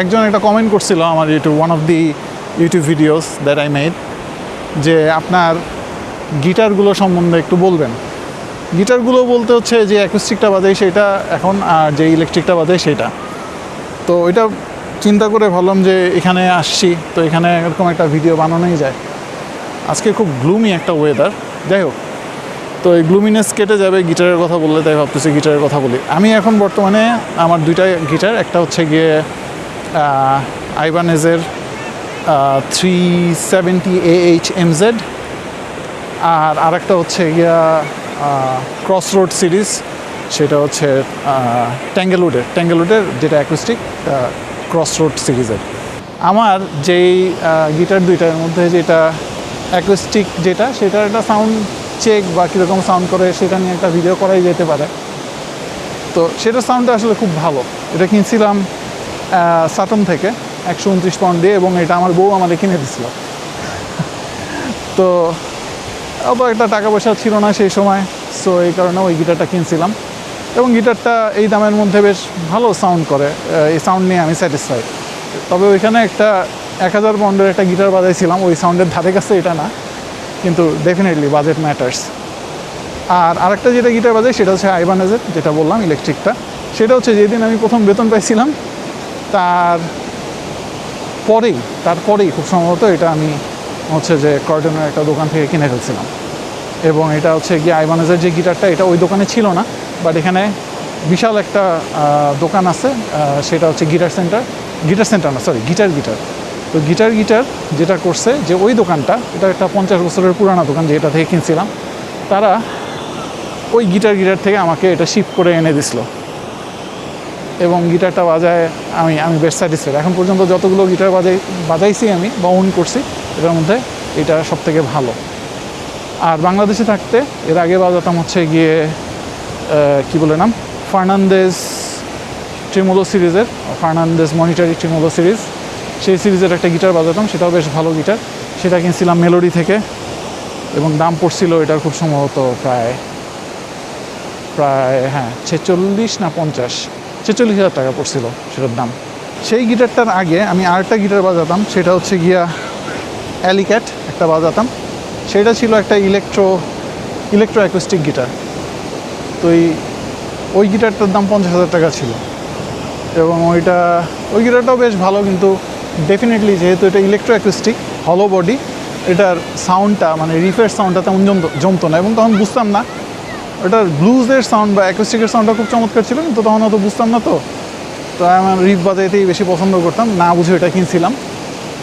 একজন একটা কমেন্ট করছিল আমার YouTube one of the YouTube videos that I made যে আপনার গিটারগুলো সম্বন্ধে একটু বলবেন। গিটারগুলো বলতে হচ্ছে যে অ্যাকুস্টিকটা বাজাই সেটা এখন, আর যে ইলেকট্রিকটা বাজাই সেটা। তো ওইটা চিন্তা করে ভাবলাম যে এখানে আসছি, তো এখানে এরকম একটা ভিডিও বানানোই যায়। আজকে খুব গ্লুমি একটা ওয়েদার যাই হোক। তো এই গ্লুমিনেস কেটে যাবে গিটারের কথা বললে, তাই ভাবতেছি গিটারের কথা বলি। আমি এখন বর্তমানে আমার দুইটা গিটার, একটা হচ্ছে গিয়ে আইবানেজের থ্রি সেভেন্টি এইচ এমজেড আর আরেকটা হচ্ছে গিয়া ক্রস রোড সিরিজ সেটা হচ্ছে ট্যাঙ্গেলউডের ট্যাঙ্গেলউডের যেটা অ্যাকুস্টিক ক্রস রোড সিরিজের আমার যেই গিটার দুইটার মধ্যে যেটা অ্যাকুস্টিক যেটা, সেটার একটা সাউন্ড চেক বা কীরকম সাউন্ড করে সেটা নিয়ে একটা ভিডিও করাই যেতে পারে। তো সেটার সাউন্ডটা আসলে খুব ভালো। এটা কিনছিলাম সাটন থেকে একশো উনত্রিশ পাউন্ড দিয়ে এবং এটা আমার বউ আমাদের কিনে দিছিল। তো, অত একটা টাকা পয়সা ছিল না সেই সময় সো এই কারণে ওই গিটারটা কিনছিলাম। এবং গিটারটা এই দামের মধ্যে বেশ ভালো সাউন্ড করে এই সাউন্ড নিয়ে আমি স্যাটিসফাইড তবে ওইখানে একটা এক হাজার পাউন্ডের একটা গিটার বাজাইছিলাম, ওই সাউন্ডের ধারে কাছে এটা না, কিন্তু ডেফিনেটলি বাজেট ম্যাটার্স আর আরেকটা যেটা গিটার বাজাই, সেটা হচ্ছে আইবানেজের যেটা বললাম ইলেকট্রিকটা সেটা হচ্ছে যেদিন আমি প্রথম বেতন পাইছিলাম তার পরেই তারপরেই খুব সম্ভবত এটা আমি হচ্ছে যে কর্ডনের একটা দোকান থেকে কিনে ফেলছিলাম। এবং এটা হচ্ছে গিয়ে আইবানেজের যে গিটারটা, এটা ওই দোকানে ছিল না বাট এখানে বিশাল একটা দোকান আছে সেটা হচ্ছে গিটার সেন্টার। গিটার সেন্টার না সরি গিটার গিটার। তো গিটার গিটার যেটা করছে যে ওই দোকানটা, এটা একটা পঞ্চাশ বছরের পুরানো দোকান যেটা থেকে কিনছিলাম, তারা ওই গিটার গিটার থেকে আমাকে এটা শিফট করে এনে দিছিল। এবং গিটারটা বাজায় আমি আমি বেশ স্যাটিসফাইড এখন পর্যন্ত যতগুলো গিটার বাজাই, বাজাইছি আমি, বা ওন করছি, এটার মধ্যে এটা সব থেকে ভালো। আর বাংলাদেশে থাকতে, এর আগে বাজাতাম হচ্ছে গিয়ে কি বলে নাম? ফার্নান্দেজ ট্রিমোলো সিরিজের, ফার্নান্দেজ মনিটারি ট্রিমোলো সিরিজ। সেই সিরিজের একটা গিটার বাজাতাম, সেটাও বেশ ভালো গিটার। সেটা কিনছিলাম মেলোডি থেকে, এবং দাম পড়ছিল এটার খুব সম্ভবত প্রায় প্রায় হ্যাঁ ছেচল্লিশ না পঞ্চাশ। ছেচল্লিশ হাজার টাকা পড়ছিল সেটার দাম। সেই গিটারটার আগে আমি আরেকটা গিটার বাজাতাম, সেটা হচ্ছে গিয়া অ্যালিক্যাট একটা বাজাতাম। সেটা ছিল একটা ইলেকট্রো ইলেকট্রো অ্যাকুস্টিক গিটার। তো এই, ওই গিটারটার দাম পঞ্চাশ হাজার টাকা ছিল। এবং ওইটা, ওই গিটারটাও বেশ ভালো, কিন্তু ডেফিনেটলি যেহেতু এটা ইলেকট্রো অ্যাকুস্টিক হলো বডি এটার সাউন্ডটা মানে রিফের সাউন্ডটা তেমন জমতো জমতো না। এবং তখন বুঝতাম না ওটার ব্লুজের সাউন্ড বা অ্যাকুস্টিকের সাউন্ডটা খুব চমৎকার ছিল, কিন্তু তখন অত বুঝতাম না তো। তো আমার রিফ বাজাইতেই বেশি পছন্দ করতাম, না বুঝে এটা কিনছিলাম,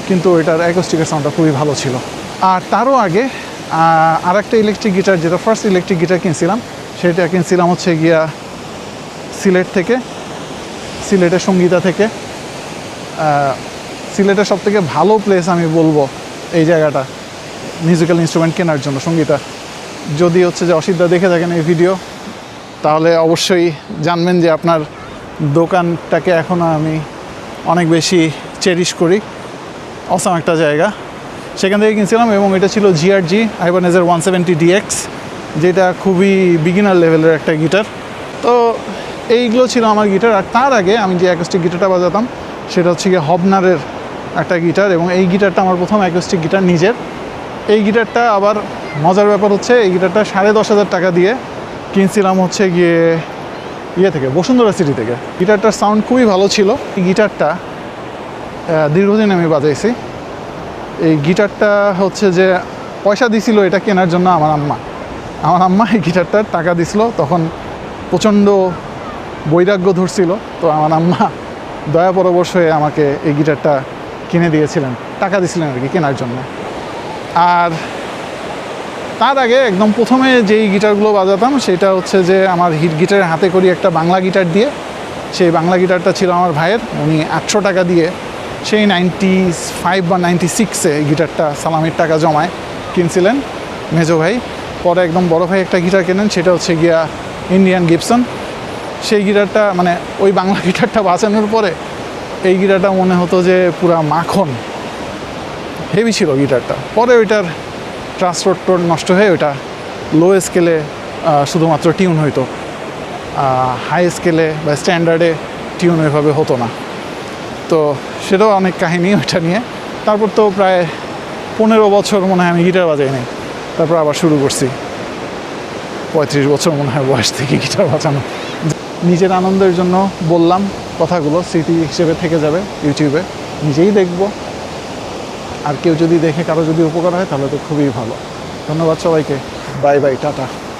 কিন্তু এটার অ্যাকোস্টিকের সাউন্ডটা খুবই ভালো ছিল। আর তারও আগে আর একটা ইলেকট্রিক গিটার যেটা ফার্স্ট ইলেকট্রিক গিটার কিনছিলাম, সেটা কিনছিলাম হচ্ছে গিয়া সিলেট থেকে, সিলেটের সঙ্গীতা থেকে। সিলেটের সব থেকে ভালো প্লেস আমি বলব এই জায়গাটা মিউজিক্যাল ইনস্ট্রুমেন্ট কেনার জন্য, সঙ্গীতা। যদি হচ্ছে যে অসিদ্ধা দেখে থাকেন এই ভিডিও, তাহলে অবশ্যই জানবেন যে আপনার দোকানটাকে এখনও আমি অনেক বেশি চেরিশ করি। অসাম একটা জায়গা। সেখান থেকে কিনছিলাম এবং এটা ছিল জিআরজি আইবানেজের ওয়ান সেভেন্টি ডিএক্স যেটা খুবই বিগিনার লেভেলের একটা গিটার তো এইগুলো ছিল আমার গিটার আর তার আগে আমি যে অ্যাকোস্টিক গিটারটা বাজাতাম, সেটা হচ্ছে গিয়ে হবনারের একটা গিটার এবং এই গিটারটা আমার প্রথম অ্যাকোস্টিক গিটার নিজের। এই গিটারটা আবার মজার ব্যাপার হচ্ছে, এই গিটারটা সাড়ে দশ হাজার টাকা দিয়ে কিনছিলাম হচ্ছে গিয়ে ইয়ে থেকে, বসুন্ধরা সিটি থেকে। গিটারটার সাউন্ড খুবই ভালো ছিল। এই গিটারটা দীর্ঘদিন আমি বাজাইছি। এই গিটারটা হচ্ছে যে পয়সা দিছিল এটা কেনার জন্য আমার আম্মা। আমার আম্মা এই গিটারটার টাকা দিছিল, তখন প্রচণ্ড বৈরাগ্য ধরছিল। তো আমার আম্মা দয়া পরবশ হয়ে আমাকে এই গিটারটা কিনে দিয়েছিলেন, টাকা দিয়েছিলেন আর কি কেনার জন্য। আর তার আগে একদম প্রথমে যেই গিটারগুলো বাজাতাম, সেটা হচ্ছে যে আমার হিট গিটারের হাতে করি একটা বাংলা গিটার দিয়ে। সেই বাংলা গিটারটা ছিল আমার ভাইয়ের, উনি আটশো টাকা দিয়ে সেই নাইনটি ফাইভ বা নাইনটি সিক্সে গিটারটা সালামির টাকা জমায় কিনছিলেন মেজো ভাই। পরে একদম বড় ভাই একটা গিটার কেনেন, সেটা হচ্ছে গিয়া ইন্ডিয়ান গিপসন। সেই গিটারটা মানে ওই বাংলা গিটারটা বাঁচানোর পরে এই গিটারটা মনে হতো যে পুরা মাখন। হেভি ছিল গিটারটা পরে ওইটার ট্রান্সপোর্ট টোর নষ্ট হয়ে ওইটা লো স্কেলে শুধুমাত্র টিউন হইতো। হাই স্কেলে বা স্ট্যান্ডার্ডে টিউন ওইভাবে হতো না। তো সেটাও অনেক কাহিনী ওইটা নিয়ে। তারপর তো প্রায় পনেরো বছর মনে হয় আমি গিটার বাজাই নাই। তারপর আবার শুরু করছি। পঁয়ত্রিশ বছর মনে হয় বয়স থেকে গিটার বাজানো। নিজের আনন্দের জন্য বললাম কথাগুলো, স্মৃতি হিসেবে থেকে যাবে ইউটিউবে নিজেই দেখব। আর কেউ যদি দেখে কারও যদি উপকার হয়, তাহলে তো খুবই ভালো। ধন্যবাদ সবাইকে। Bye bye, tata.